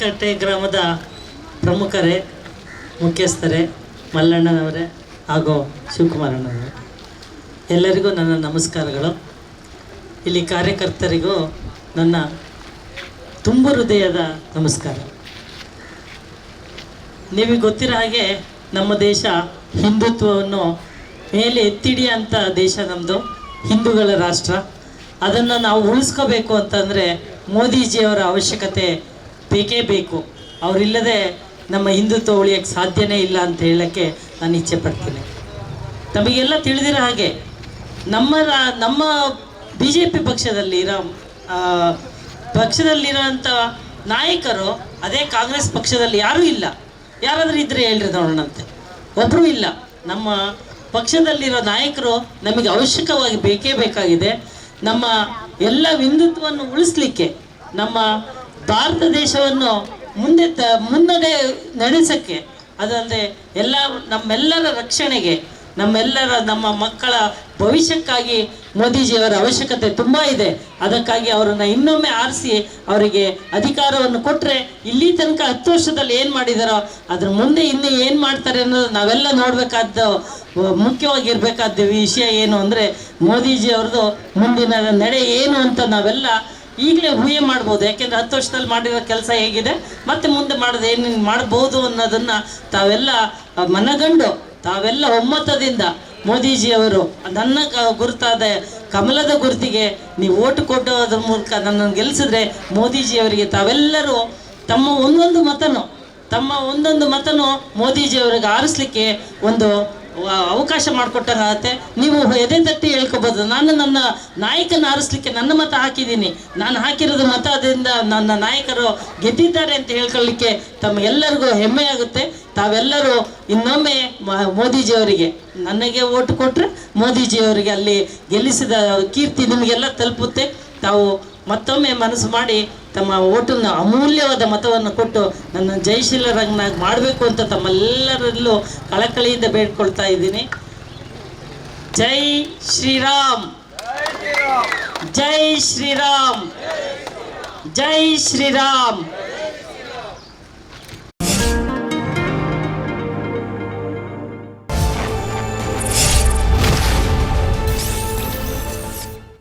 ಕಟ್ಟೆ ಗ್ರಾಮದ ಪ್ರಮುಖರೇ, ಮುಖ್ಯಸ್ಥರೇ, ಮಲ್ಲಣ್ಣನವರೇ ಹಾಗೂ ಶಿವಕುಮಾರಣ್ಣನವರೇ. ಎಲ್ಲರಿಗೂ ನನ್ನ ನಮಸ್ಕಾರಗಳು. ಇಲ್ಲಿ ಕಾರ್ಯಕರ್ತರಿಗೂ ನನ್ನ ತುಂಬ ಹೃದಯದ ನಮಸ್ಕಾರ. ನಿಮಗೆ ಗೊತ್ತಿರೋ ಹಾಗೆ ನಮ್ಮ ದೇಶ ಹಿಂದುತ್ವವನ್ನು ಮೇಲೆ ಎತ್ತಿಡಿಯೋಂಥ ದೇಶ ನಮ್ಮದು ಹಿಂದೂಗಳ ರಾಷ್ಟ್ರ. ಅದನ್ನು ನಾವು ಉಳಿಸ್ಕೋಬೇಕು ಅಂತಂದರೆ ಮೋದಿಜಿಯವರ ಅವಶ್ಯಕತೆ ಬೇಕೇ ಬೇಕು. ಅವರಿಲ್ಲದೆ ನಮ್ಮ ಹಿಂದುತ್ವ ಉಳಿಯೋಕ್ಕೆ ಸಾಧ್ಯನೇ ಇಲ್ಲ ಅಂತ ಹೇಳೋಕ್ಕೆ ನಾನು ಇಚ್ಛೆ ಪಡ್ತೀನಿ. ತಮಗೆಲ್ಲ ತಿಳಿದಿರೋ ಹಾಗೆ ನಮ್ಮ ರಾ- ನಮ್ಮ ಬಿ ಜೆ ಪಿ ಪಕ್ಷದಲ್ಲಿರೋ ಪಕ್ಷದಲ್ಲಿರೋಂಥ ನಾಯಕರು ಅದೇ ಕಾಂಗ್ರೆಸ್ ಪಕ್ಷದಲ್ಲಿ ಯಾರೂ ಇಲ್ಲ. ಯಾರಾದರೂ ಇದ್ದರೆ ಹೇಳ್ರಿ ನೋಡೋಣಂತೆ. ಒಬ್ಬರೂ ಇಲ್ಲ. ನಮ್ಮ ಪಕ್ಷದಲ್ಲಿರೋ ನಾಯಕರು ನಮಗೆ ಅವಶ್ಯಕವಾಗಿ ಬೇಕೇ ಬೇಕಾಗಿದೆ. ನಮ್ಮ ಎಲ್ಲ ಹಿಂದುತ್ವವನ್ನು ಉಳಿಸ್ಲಿಕ್ಕೆ ನಮ್ಮ ಭಾರತ ದೇಶವನ್ನು ಮುಂದೆ ತ, ಮುನ್ನಡೆ ನಡೆಸೋಕ್ಕೆ, ಅದಲ್ಲದೆ ಎಲ್ಲ, ನಮ್ಮೆಲ್ಲರ ರಕ್ಷಣೆಗೆ, ನಮ್ಮೆಲ್ಲರ, ನಮ್ಮ ಮಕ್ಕಳ ಭವಿಷ್ಯಕ್ಕಾಗಿ ಮೋದಿಜಿಯವರ ಅವಶ್ಯಕತೆ ತುಂಬ ಇದೆ. ಅದಕ್ಕಾಗಿ ಅವರನ್ನು ಇನ್ನೊಮ್ಮೆ ಆರಿಸಿ ಅವರಿಗೆ ಅಧಿಕಾರವನ್ನು ಕೊಟ್ಟರೆ ಇಲ್ಲಿ ತನಕ ಹತ್ತು ವರ್ಷದಲ್ಲಿ ಏನು ಮಾಡಿದಾರೋ, ಅದ್ರ ಮುಂದೆ ಇನ್ನೂ ಏನು ಮಾಡ್ತಾರೆ ಅನ್ನೋದು ನಾವೆಲ್ಲ ನೋಡಬೇಕಾದ ಮುಖ್ಯವಾಗಿರಬೇಕಾದ ವಿಷಯ ಏನು ಅಂದರೆ ಮೋದಿಜಿ ಅವ್ರದ್ದು ಮುಂದಿನ ನಡೆ ಏನು ಅಂತ ನಾವೆಲ್ಲ ಈಗಲೇ ಊಹೆ ಮಾಡ್ಬೋದು. ಯಾಕೆಂದರೆ ಹತ್ತು ವರ್ಷದಲ್ಲಿ ಮಾಡಿರೋ ಕೆಲಸ ಹೇಗಿದೆ. ಮತ್ತೆ ಮುಂದೆ ಮಾಡೋದು ಏನೇನು ಮಾಡ್ಬೋದು ಅನ್ನೋದನ್ನು ತಾವೆಲ್ಲ ಮನಗಂಡು ತಾವೆಲ್ಲ ಒಮ್ಮತದಿಂದ ಮೋದಿಜಿಯವರು, ನನ್ನ ಗುರುತಾದ ಕಮಲದ ಗುರುತಿಗೆ ನೀವು ಓಟು ಕೊಡೋದ್ರ ಮೂಲಕ ನನ್ನನ್ನು ಗೆಲ್ಲಿಸಿದ್ರೆ ಮೋದಿಜಿಯವರಿಗೆ ತಾವೆಲ್ಲರೂ ತಮ್ಮ ಒಂದೊಂದು ಮತನು, ತಮ್ಮ ಒಂದೊಂದು ಮತನು ಮೋದಿಜಿಯವರಿಗೆ ಆರಿಸ್ಲಿಕ್ಕೆ ಒಂದು ಅವಕಾಶ ಮಾಡಿಕೊಟ್ಟಾಗತ್ತೆ ನೀವು ಎದೆ ತಟ್ಟಿ ಹೇಳ್ಕೋಬೋದು. ನಾನು ನನ್ನ ನಾಯಕನ ಆರಿಸ್ಲಿಕ್ಕೆ ನನ್ನ ಮತ ಹಾಕಿದ್ದೀನಿ. ನಾನು ಹಾಕಿರೋದು ಮತದಿಂದ ನನ್ನ ನಾಯಕರು ಗೆದ್ದಿದ್ದಾರೆ ಅಂತ ಹೇಳ್ಕೊಳ್ಳಿಕ್ಕೆ ತಮ್ಮ ಎಲ್ಲರಿಗೂ ಹೆಮ್ಮೆ ಆಗುತ್ತೆ. ತಾವೆಲ್ಲರೂ ಇನ್ನೊಮ್ಮೆ ಮೋದಿಜಿಯವರಿಗೆ ನನಗೆ ಓಟು ಕೊಟ್ಟರೆ ಮೋದಿಜಿಯವರಿಗೆ ಅಲ್ಲಿ ಗೆಲ್ಲಿಸಿದ ಕೀರ್ತಿ ನಿಮಗೆಲ್ಲ ತಲುಪುತ್ತೆ. ತಾವು ಮತ್ತೊಮ್ಮೆ ಮನಸ್ಸು ಮಾಡಿ ತಮ್ಮ ಓಟನ್ನು ಅಮೂಲ್ಯವಾದ ಮತವನ್ನು ಕೊಟ್ಟು ನನ್ನ ಜಯಶೀಲರಂಗನಾಗಿ ಮಾಡಬೇಕು ಅಂತ ತಮ್ಮೆಲ್ಲರಲ್ಲೂ ಕಳಕಳಿಯಿಂದ ಬೇಡ್ಕೊಳ್ತಾ ಇದ್ದೀನಿ. ಜೈ ಶ್ರೀರಾಮ್. ಜೈ ಶ್ರೀರಾಮ್. ಜೈ ಶ್ರೀರಾಮ್.